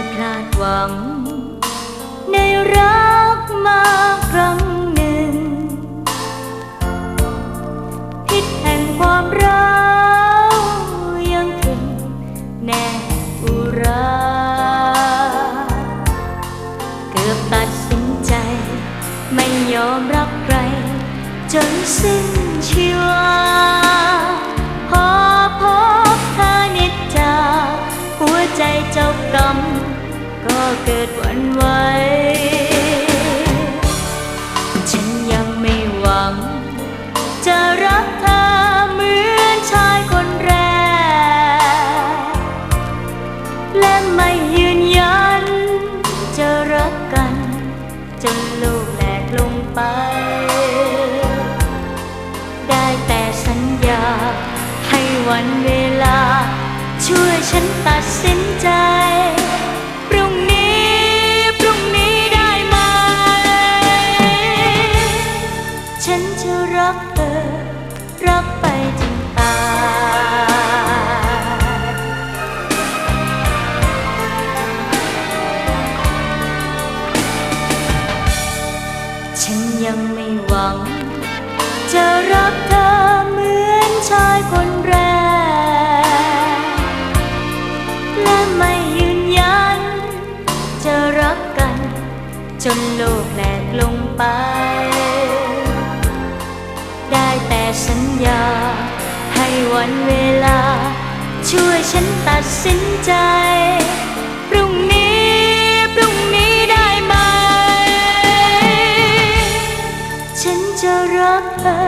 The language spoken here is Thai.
ยพลาดหวัง ในรักมาครั้งหนึ่ง พิษแห่งความรักยังถึงแน่อุราเกือบตัดสินใจ ไม่ยอมรักใคร จนสิ้นชีวาพอพบเธอนิดจาหัวใจเจ้ากรรม ก็เกิดวันไหวฉันยังไม่หวัง จะรักเธอเหมือนชายคนแรก และไม่ยืนยัน จะรักกัน จนโลกแหลกลงไป ได้แต่สัญญา ให้วันเวลา ช่วยฉันตัดสินใจ วัง จะรักเธอเหมือนชายคนแรก และไม่ยืนยัน จะรักกัน จนโลกแหลกลงไป ได้แต่สัญญา ให้วันเวลา ช่วยฉันตัดสินใจ love her.